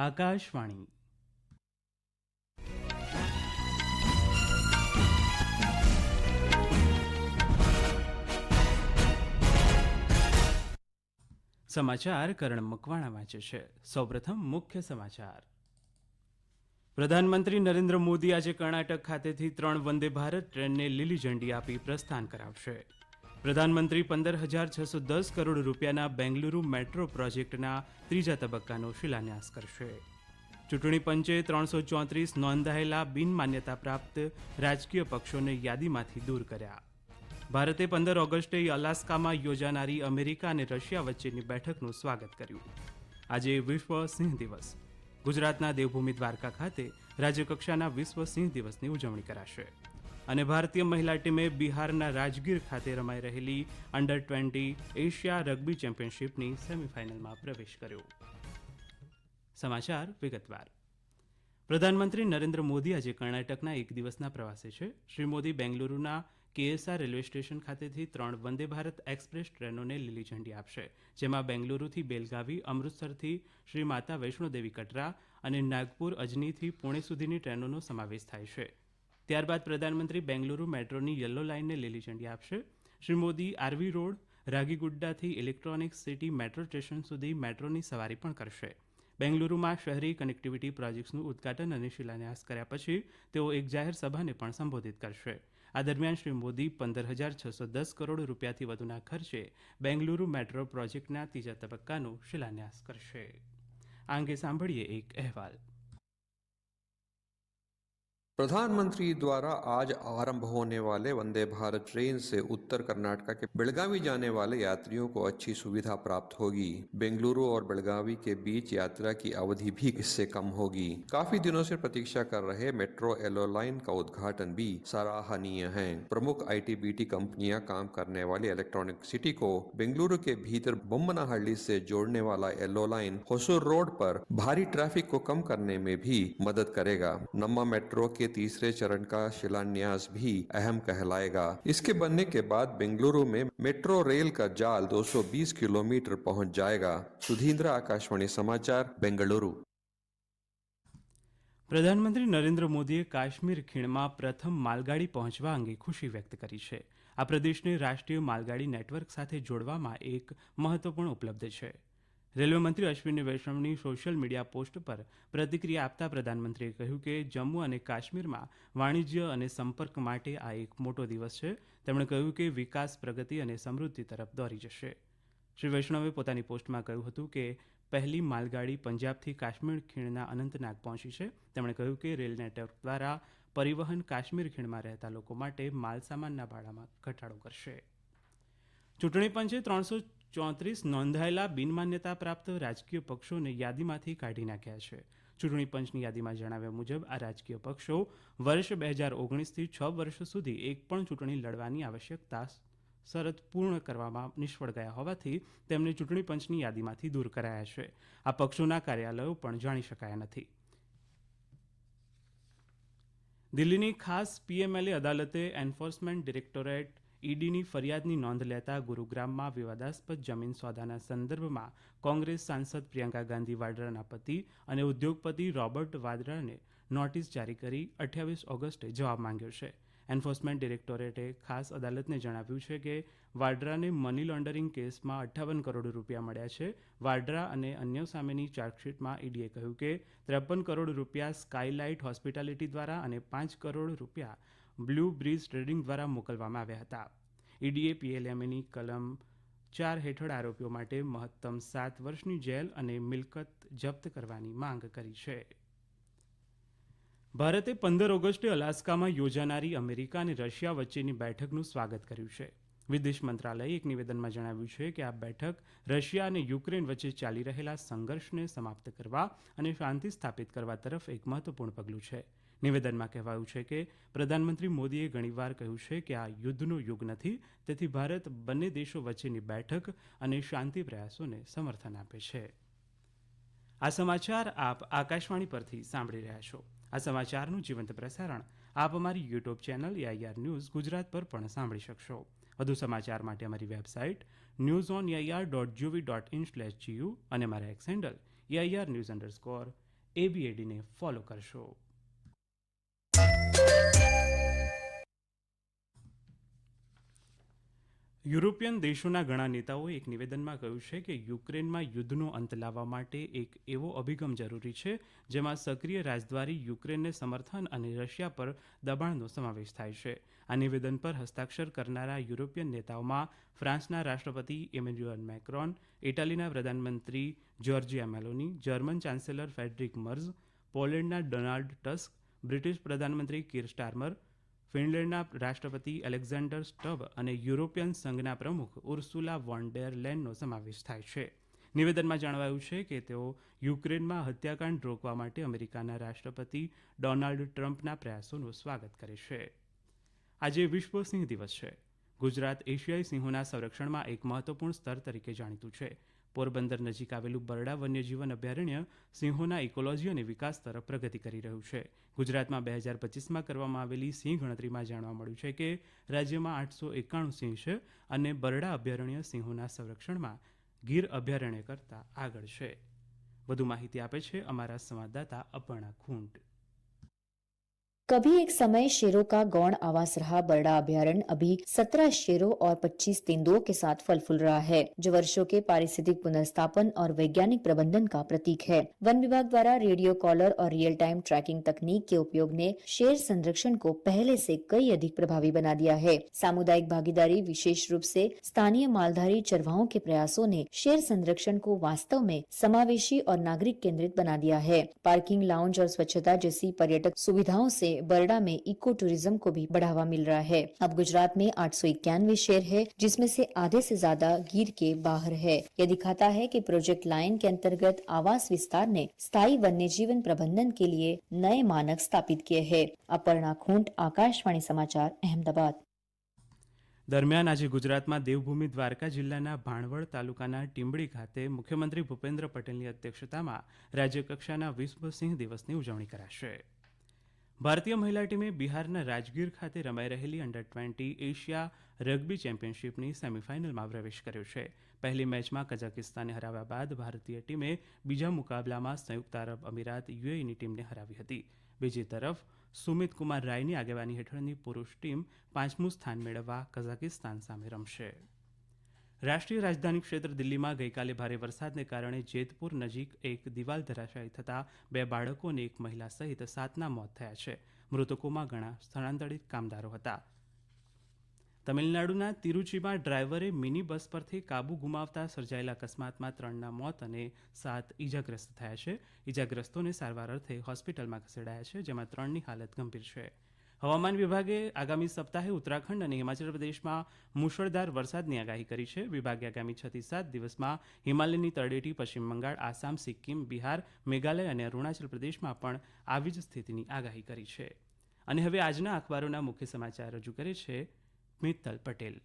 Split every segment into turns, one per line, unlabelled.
આકાશવાણી. સમાચાર કરણ મકવાણા વાંચે છે. સૌપ્રથમ મુખ્ય સમાચાર. પ્રધાનમંત્રી નરેન્દ્ર મોદી આજે કર્ણાટક ખાતેથી ત્રણ વંદે ભારત ટ્રેનને લીલી ઝંડી આપી પ્રસ્થાન કરાવશે. પ્રધાનમંત્રી પંદર હજાર છસો દસ કરોડ રૂપિયાના બેંગલુરુ મેટ્રો પ્રોજેક્ટના ત્રીજા તબક્કાનો શિલાન્યાસ કરશે. ચૂંટણી પંચે ત્રણસો ચોત્રીસ નોંધાયેલા બિનમાન્યતા પ્રાપ્ત રાજકીય પક્ષોને યાદીમાંથી દૂર કર્યા. ભારતે પંદર ઓગસ્ટે અલાસ્કામાં યોજાનારી અમેરિકા અને રશિયા વચ્ચેની બેઠકનું સ્વાગત કર્યું. આજે વિશ્વ સિંહ દિવસ. ગુજરાતના દેવભૂમિ દ્વારકા ખાતે રાજ્યકક્ષાના વિશ્વ સિંહ દિવસની ઉજવણી કરાશે. અને ભારતીય મહિલા ટીમે બિહારના રાજગીર ખાતે રમાઈ રહેલી અંડર ટ્વેન્ટી એશિયા રગ્બી ચેમ્પિયનશિપની સેમીફાઇનલમાં પ્રવેશ કર્યો. સમાચાર વિગતવાર. પ્રધાનમંત્રી નરેન્દ્ર મોદી આજે કર્ણાટકના એક દિવસના પ્રવાસે છે. શ્રી મોદી બેંગલુરુના કેએસઆર રેલવે સ્ટેશન ખાતેથી ત્રણ વંદે ભારત એક્સપ્રેસ ટ્રેનોને લીલી ઝંડી આપશે, જેમાં બેંગલુરુથી બેલગાવી, અમૃતસરથી શ્રી માતા વૈષ્ણોદેવી કટરા અને નાગપુર અજનીથી પુણે સુધીની ટ્રેનોનો સમાવેશ થાય છે. ત્યારબાદ પ્રધાનમંત્રી બેંગલુરુ મેટ્રોની યલો લાઇનને લીલી ઝંડી આપશે. શ્રી મોદી આરવી રોડ, રાગીગુડ્ડાથી ઇલેક્ટ્રોનિક સિટી મેટ્રો સ્ટેશન સુધી મેટ્રોની સવારી પણ કરશે. બેંગલુરુમાં શહેરી કનેક્ટિવિટી પ્રોજેક્ટ્સનું ઉદઘાટન અને શિલાન્યાસ કર્યા પછી તેઓ એક જાહેર સભાને પણ સંબોધિત કરશે. આ દરમિયાન શ્રી મોદી પંદર હજાર છસો દસ કરોડ રૂપિયાથી વધુના ખર્ચે બેંગલુરુ મેટ્રો પ્રોજેક્ટના ત્રીજા તબક્કાનો શિલાન્યાસ કરશે. આ અંગે સાંભળીએ એક અહેવાલ.
प्रधानमंत्री द्वारा आज आरंभ होने वाले वंदे भारत ट्रेन से उत्तर कर्नाटक के बेलगावी जाने वाले यात्रियों को अच्छी सुविधा प्राप्त होगी। बेंगलुरु और बेलगावी के बीच यात्रा की अवधि भी इससे कम होगी। काफ़ी दिनों से प्रतीक्षा कर रहे मेट्रो एलो लाइन का उद्घाटन भी सराहनीय है। प्रमुख आईटीबीटी कंपनियाँ काम करने वाली इलेक्ट्रॉनिक सिटी को बेंगलुरु के भीतर बोम्बनाहल्ली से जोड़ने वाला एलो लाइन होसूर रोड पर भारी ट्रैफ़िक को कम करने में भी मदद करेगा। नम्मा मेट्रो के तीसरे चरण का शिलान्यास भी अहम कहलाएगा इसके बनने के बाद बेंगलुरु में मेट्रो रेल का जाल 220 किलोमीटर पहुंच जाएगा सुधींद्र आकाशवाणी समाचार बेंगलुरु
પ્રધાનમંત્રી નરેન્દ્ર મોદીએ કાશ્મીર ખીણમાં પ્રથમ માલગાડી પહોંચવા અંગે ખુશી વ્યક્ત કરી છે આ પ્રદેશને રાષ્ટ્રીય માલગાડી નેટવર્ક સાથે જોડવામાં એક મહત્વપૂર્ણ ઉપલબ્ધિ છે રેલવે મંત્રી અશ્વિની વૈષ્ણવની સોશિયલ મીડિયા પોસ્ટ પર પ્રતિક્રિયા આપતા પ્રધાનમંત્રીએ કહ્યું કે જમ્મુ અને કાશ્મીરમાં વાણિજ્ય અને સંપર્ક માટે આ એક મોટો દિવસ છે. તેમણે કહ્યું કે વિકાસ, પ્રગતિ અને સમૃદ્ધિ તરફ દોરી જશે. શ્રી વૈષ્ણવે પોતાની પોસ્ટમાં કહ્યું હતું કે પહેલી માલગાડી પંજાબથી કાશ્મીર ખીણના અનંતનાગ પહોંચી છે. તેમણે કહ્યું કે રેલ નેટવર્ક દ્વારા પરિવહન કાશ્મીર ખીણમાં રહેતા લોકો માટે માલસામાનના ભાડામાં ઘટાડો કરશે. ચૂંટણી પંચે ત્રણસો ચોત્રીસ નોંધાયેલા બિનમાન્યતા પ્રાપ્ત રાજકીય પક્ષોને યાદીમાંથી કાઢી નાખ્યા છે. ચૂંટણી પંચની યાદીમાં જણાવ્યા મુજબ, આ રાજકીય પક્ષો વર્ષ બે હજાર ઓગણીસથી છ વર્ષ સુધી એક પણ ચૂંટણી લડવાની આવશ્યકતા શરત પૂર્ણ કરવામાં નિષ્ફળ ગયા હોવાથી તેમને ચૂંટણી પંચની યાદીમાંથી દૂર કરાયા છે. આ પક્ષોના કાર્યાલયો પણ જાણી શકાયા નથી. દિલ્હીની ખાસ પીએમએલએ અદાલતે એન્ફોર્સમેન્ટ ડિરેક્ટોરેટ ઈડીની ફરિયાદની નોંધ લેતા ગુરુગ્રામમાં વિવાદાસ્પદ જમીન સોદાના સંદર્ભમાં કોંગ્રેસ સાંસદ પ્રિયંકા ગાંધી વાડ્રાના પતિ અને ઉદ્યોગપતિ રોબર્ટ વાડ્રાને નોટિસ જારી કરી અઠ્યાવીસ ઓગસ્ટે જવાબ માંગ્યો છે. એન્ફોર્સમેન્ટ ડિરેક્ટોરેટે ખાસ અદાલતને જણાવ્યું છે કે વાડ્રાને મની લોન્ડરિંગ કેસમાં અઠ્ઠાવન કરોડ રૂપિયા મળ્યા છે. વાડ્રા અને અન્ય સામેની ચાર્જશીટમાં ઈડીએ કહ્યું કે ત્રેપન કરોડ રૂપિયા સ્કાયલાઇટ હોસ્પિટાલિટી દ્વારા અને પાંચ કરોડ રૂપિયા બ્લુ બ્રિજ ટ્રેડિંગ દ્વારા મોકલવામાં આવ્યા હતા. ઈડીએ, પીએલએમએની કલમ ચાર હેઠળ આરોપીઓ માટે મહત્તમ સાત વર્ષની જેલ અને મિલકત જપ્ત કરવાની માંગ કરી છે. ભારતે પંદર ઓગસ્ટે અલાસ્કામાં યોજાનારી અમેરિકા અને રશિયા વચ્ચેની બેઠકનું સ્વાગત કર્યું છે. વિદેશ મંત્રાલયે એક નિવેદનમાં જણાવ્યું છે કે આ બેઠક રશિયા અને યુક્રેન વચ્ચે ચાલી રહેલા સંઘર્ષને સમાપ્ત કરવા અને શાંતિ સ્થાપિત કરવા તરફ એક મહત્વપૂર્ણ પગલું છે. નિવેદનમાં કહેવાયું છે કે પ્રધાનમંત્રી મોદીએ ઘણીવાર કહ્યું છે કે આ યુદ્ધનો યુગ નથી, તેથી ભારત બંને દેશો વચ્ચેની બેઠક અને શાંતિ પ્રયાસોને સમર્થન આપે છે. આ સમાચાર આપ આકાશવાણી પરથી સાંભળી રહ્યા છો. આ સમાચારનું જીવંત પ્રસારણ આપ અમારી YouTube channel AIR news Gujarat પર પણ સાંભળી શકશો. વધુ સમાચાર માટે અમારી website news on AIR dot gov dot in slash GU અને મારા X handle AIR news underscore એબીએડીને follow કરશો. યુરોપિયન દેશોના ઘણા નેતાઓએ એક નિવેદનમાં કહ્યું છે કે યુક્રેનમાં યુદ્ધનો અંત લાવવા માટે એક એવો અભિગમ જરૂરી છે, જેમાં સક્રિય રાજદ્વારી યુક્રેનને સમર્થન અને રશિયા પર દબાણનો સમાવેશ થાય છે. આ નિવેદન પર હસ્તાક્ષર કરનારા યુરોપિયન નેતાઓમાં ફ્રાન્સના રાષ્ટ્રપતિ ઇમેન્યુઅલ મેક્રોન, ઇટાલીના પ્રધાનમંત્રી Giorgia Meloni, German chancellor Friedrich Merz, પોલેન્ડના Donald Tusk, British પ્રધાનમંત્રી કિર સ્ટારમર ફિનલેન્ડના રાષ્ટ્રપતિ એલેક્ઝાન્ડર સ્ટબ અને યુરોપિયન સંઘના પ્રમુખ ઉર્સુલા વોન્ડેર લેનનો સમાવેશ થાય છે. નિવેદનમાં જણાવાયું છે કે તેઓ યુક્રેનમાં હત્યાકાંડ રોકવા માટે અમેરિકાના રાષ્ટ્રપતિ ડોનાલ્ડ ટ્રમ્પના પ્રયાસોનું સ્વાગત કરે છે. આજે વિશ્વ સિંહ દિવસ છે. ગુજરાત એશિયાઈ સિંહોના સંરક્ષણમાં એક મહત્વપૂર્ણ સ્તર તરીકે જાણીતું છે. પોરબંદર નજીક આવેલું બરડા વન્યજીવન અભયારણ્ય સિંહોના ઇકોલોજી અને વિકાસ તરફ પ્રગતિ કરી રહ્યું છે. ગુજરાતમાં બે હજાર પચીસમાં કરવામાં આવેલી સિંહ ગણતરીમાં જાણવા મળ્યું છે કે રાજ્યમાં આઠસો એકાણું સિંહ છે અને બરડા અભયારણ્ય સિંહોના સંરક્ષણમાં ગીર અભયારણ્ય કરતાં આગળ છે. વધુ માહિતી આપે છે અમારા સંવાદદાતા અપર્ણા ખૂંટ.
कभी एक समय शेरों का गौण आवास रहा, बरड़ा अभ्यारण्य अभी सत्रह शेरों और पच्चीस तेंदुओं के साथ फल फूल रहा है, जो वर्षों के पारिस्थितिक पुनर्स्थापन और वैज्ञानिक प्रबंधन का प्रतीक है। वन विभाग द्वारा रेडियो कॉलर और रियल टाइम ट्रैकिंग तकनीक के उपयोग ने शेर संरक्षण को पहले से कई अधिक प्रभावी बना दिया है। सामुदायिक भागीदारी विशेष रूप से स्थानीय मालधारी चरवाहों के प्रयासों ने शेर संरक्षण को वास्तव में समावेशी और नागरिक केंद्रित बना दिया है। पार्किंग, लाउंज और स्वच्छता जैसी पर्यटक सुविधाओं से बरड़ा में इको टूरिज्म को भी बढ़ावा मिल रहा है अब गुजरात में आठ सौ इक्यानवे शेर है जिसमें से आधे से ज्यादा गिर के बाहर है यह दिखाता है कि प्रोजेक्ट लाइन के अंतर्गत आवास विस्तार ने स्थायी वन्य जीवन प्रबंधन के लिए नए मानक स्थापित किए हैं अपर्णा खूंट आकाशवाणी समाचार अहमदाबाद
દરમિયાન આજે ગુજરાતમાં દેવભૂમિ દ્વારકા જિલ્લાના ભાણવડ તાલુકાના ટીંબડી ખાતે મુખ્યમંત્રી ભૂપેન્દ્ર પટેલની અધ્યક્ષતામાં રાજ્યકક્ષાના વિશ્વ સિંહ દિવસની ઉજવણી કરાશે ભારતીય મહિલા ટીમે બિહારના રાજગીર ખાતે રમાઈ રહેલી અંડર ટ્વેન્ટી એશિયા રગ્બી ચેમ્પિયનશિપની સેમીફાઇનલમાં પ્રવેશ કર્યો છે. પહેલી મેચમાં કઝાકિસ્તાને હરાવ્યા બાદ ભારતીય ટીમે બીજા મુકાબલામાં સંયુક્ત આરબ અમીરાત યુએઈની ટીમને હરાવી હતી. બીજી તરફ, સુમિત કુમાર રાયની આગેવાની હેઠળની પુરુષ ટીમ પાંચમું સ્થાન મેળવવા કઝાકિસ્તાન સામે રમશે. રાષ્ટ્રીય રાજધાની ક્ષેત્ર દિલ્હીમાં ગઈકાલે ભારે વરસાદને કારણે જેતપુર નજીક એક દિવાલ ધરાશાયી થતાં બે બાળકો અને એક મહિલા સહિત સાતના મોત થયા છે. મૃતકોમાં ઘણા સ્થળાંતરિત કામદારો હતા. તમિલનાડુના તિરુચીમાં ડ્રાઈવરે મિની બસ પરથી કાબુ ગુમાવતા સર્જાયેલા અકસ્માતમાં ત્રણના મોત અને સાત ઈજાગ્રસ્ત થયા છે. ઈજાગ્રસ્તોને સારવાર અર્થે હોસ્પિટલમાં ખસેડાયા છે, જેમાં ત્રણની હાલત ગંભીર છે. હવામાન વિભાગે આગામી સપ્તાહે ઉત્તરાખંડ અને હિમાચલ પ્રદેશમાં મુશળધાર વરસાદની આગાહી કરી છે. વિભાગે આગામી છ થી સાત દિવસમાં હિમાલયની તળેટી, પશ્ચિમ બંગાળ, આસામ, સિક્કિમ, બિહાર, મેઘાલય અને અરુણાચલ પ્રદેશમાં પણ આવી જ સ્થિતિની આગાહી કરી છે. અને હવે આજના અખબારોના મુખ્ય સમાચાર રજૂ કરે છે મિત્તલ પટેલ.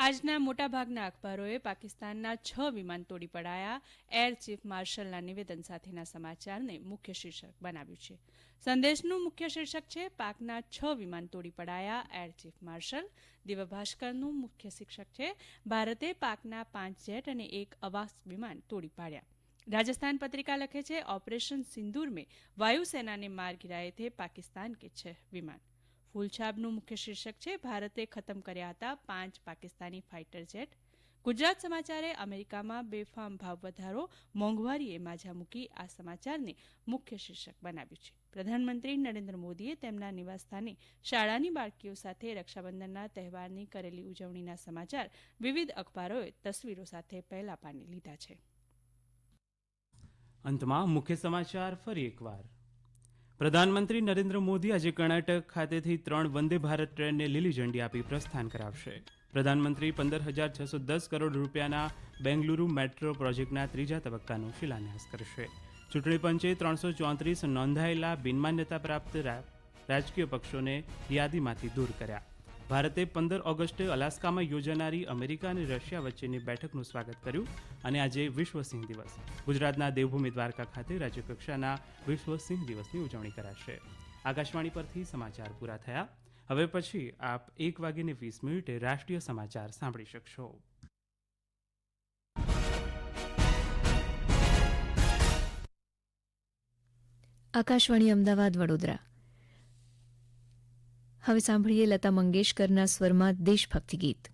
આજના મોટાભાગના અખબારોએ પાકિસ્તાનના છ વિમાન તોડી પડાયા એર ચીફ માર્શલના નિવેદન સાથેના સમાચારને મુખ્ય શીર્ષક બનાવ્યું છે સંદેશનું મુખ્ય શીર્ષક છે પાકના છ વિમાન તોડી પડાયા એર ચીફ માર્શલ દિવ્ય ભાસ્કરનું મુખ્ય શીર્ષક છે ભારતે પાકના પાંચ જેટ અને એક અવાસ વિમાન તોડી પાડ્યા રાજસ્થાન પત્રિકા લખે છે ઓપરેશન સિંદૂર में वायुसेना ने मार गिराए थे पाकिस्तान के छह विमान ફૂલછાબનું મુખ્ય શીર્ષક છે, ભારતે ખતમ કર્યા હતા પાંચ પાકિસ્તાની ફાઇટર જેટ. ગુજરાત સમાચારે અમેરિકામાં બેફામ ભાવ વધારો, મોંઘવારીએ માઝા મૂકી આ સમાચારને મુખ્ય શીર્ષક બનાવ્યું છે. પ્રધાનમંત્રી નરેન્દ્ર મોદીએ તેમના નિવાસસ્થાને શાળાની બાળકીઓ સાથે રક્ષાબંધનના તહેવારની કરેલી ઉજવણીના સમાચાર વિવિધ અખબારોએ તસવીરો સાથે પહેલા પાને લીધા છે.
અંતમાં મુખ્ય સમાચાર ફરી એકવાર. પ્રધાનમંત્રી નરેન્દ્ર મોદી આજે કર્ણાટક ખાતેથી ત્રણ વંદે ભારત ટ્રેનને લીલી ઝંડી આપી પ્રસ્થાન કરાવશે. પ્રધાનમંત્રી પંદર હજાર છસો દસ કરોડ રૂપિયાના બેંગલુરુ મેટ્રો પ્રોજેક્ટના ત્રીજા તબક્કાનો શિલાન્યાસ કરશે. ચૂંટણી પંચે ત્રણસો ચોત્રીસ નોંધાયેલા બિનમાન્યતા પ્રાપ્ત રાજકીય પક્ષોને યાદીમાંથી દૂર કર્યા. ભારતે પંદર ઓગસ્ટે અલાસ્કામાં યોજાનારી અમેરિકા અને રશિયા વચ્ચેની બેઠકનું સ્વાગત કર્યું અને આજે વિશ્વસિંહ દિવસ. ગુજરાતના દેવભૂમિ દ્વારકા ખાતે રાજ્યકક્ષાના વિશ્વસિંહ દિવસની ઉજવણી કરાશે. આકાશવાણી પરથી સમાચાર પૂરા થયા. હવે પછી આપ એક વાગીને વીસ મિનિટે રાષ્ટ્રીય સમાચાર સાંભળી શકશો.
આકાશવાણી અમદાવાદ વડોદરા. હવે સાંભળીએ લતા મંગેશકરના સ્વરમાં દેશભક્તિ ગીત.